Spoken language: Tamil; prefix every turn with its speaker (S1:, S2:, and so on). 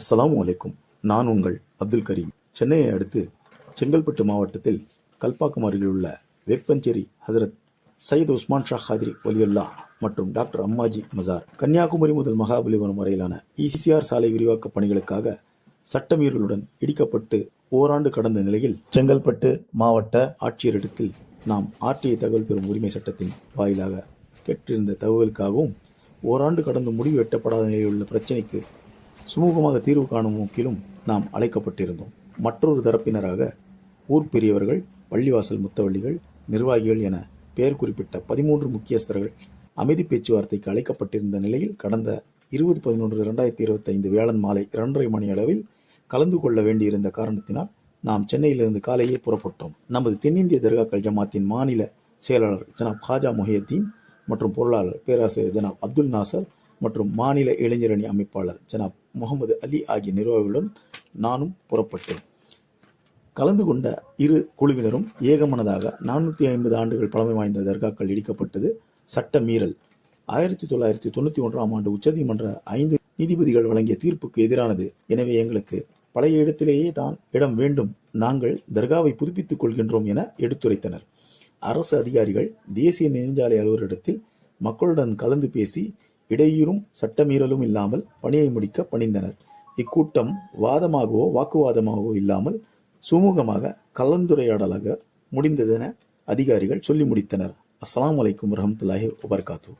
S1: அஸ்ஸலாமு வலைக்கும் நான் உங்கள் அப்துல் கரீம். சென்னையை அடுத்து செங்கல்பட்டு மாவட்டத்தில் கல்பாக்கம் அருகில் உள்ள வேப்பஞ்சேரி ஹசரத் சையத் உஸ்மான் ஷா ஹாதிரி வலியுல்லா மற்றும் டாக்டர் அம்மாஜி மசார் கன்னியாகுமரி முதல் மகாபலிபுரம் வரையிலான இசிஆர் சாலை விரிவாக்க பணிகளுக்காக சட்டமீறலுடன் இடிக்கப்பட்டு ஓராண்டு கடந்த நிலையில் செங்கல்பட்டு மாவட்ட ஆட்சியரிடத்தில் நாம் ஆர்டிஐ தகவல் பெறும் உரிமை சட்டத்தின் வாயிலாக கேட்டிருந்த தகவலுக்காகவும் ஓராண்டு கடந்து முடிவு எட்டப்படாத நிலையில் உள்ள பிரச்சினைக்கு சுமூகமாக தீர்வு காணும் நோக்கிலும் நாம் அழைக்கப்பட்டிருந்தோம். மற்றொரு தரப்பினராக ஊர் பெரியவர்கள் பள்ளிவாசல் முத்தவள்ளிகள் நிர்வாகிகள் என பெயர் குறிப்பிட்ட பதிமூன்று முக்கியஸ்தர்கள் அமைதி பேச்சுவார்த்தைக்கு அழைக்கப்பட்டிருந்த நிலையில் கடந்த இருபது பதினொன்று இரண்டாயிரத்தி இருபத்தைந்து வியாழன் மாலை இரண்டரை மணி அளவில் கலந்து கொள்ள வேண்டியிருந்த காரணத்தினால் நாம் சென்னையிலிருந்து காலையே புறப்பட்டோம். நமது தென்னிந்திய தர்காக்கள் ஜமாத்தின் மாநில செயலாளர் ஜனாப் ஹாஜா மொஹியத்தீன் மற்றும் பொருளாளர் பேராசிரியர் ஜனாப் அப்துல் நாசர் மற்றும் மாநில இளைஞரணி அமைப்பாளர் ஜனாப் முகமது அலி ஆகிய நிர்வாகிகளுடன் நானும் புறப்பட்டேன். கலந்து கொண்ட இரு குழுவினரும் ஏகமனதாக நானூற்றி ஐம்பது ஆண்டுகள் பழமை வாய்ந்த தர்காக்கள் இடிக்கப்பட்டது. சட்ட மீறல். ஆயிரத்தி தொள்ளாயிரத்தி தொண்ணூற்றி ஒன்றாம் ஆண்டு உச்சநீதிமன்ற ஐந்து நீதிபதிகள் வழங்கிய தீர்ப்புக்கு எதிரானது. எனவே எங்களுக்கு பழைய இடத்திலேயே தான் இடம் வேண்டும். நாங்கள் தர்காவை புதுப்பித்துக் கொள்கின்றோம் என எடுத்துரைத்தனர். அரசு அதிகாரிகள் தேசிய நெடுஞ்சாலை அலுவலகத்தில் மக்களுடன் கலந்து பேசி இடையூறும் சட்டமீறலும் இல்லாமல் பணியை முடிக்க பணிந்தனர். இக்கூட்டம் வாதமாகவோ வாக்குவாதமாகவோ இல்லாமல் சுமூகமாக கலந்துரையாடலாக முடிந்ததென அதிகாரிகள் சொல்லி முடித்தனர். அஸ்லாம் அலைக்கும் வரமத்துல்லாஹி வபரகாத்து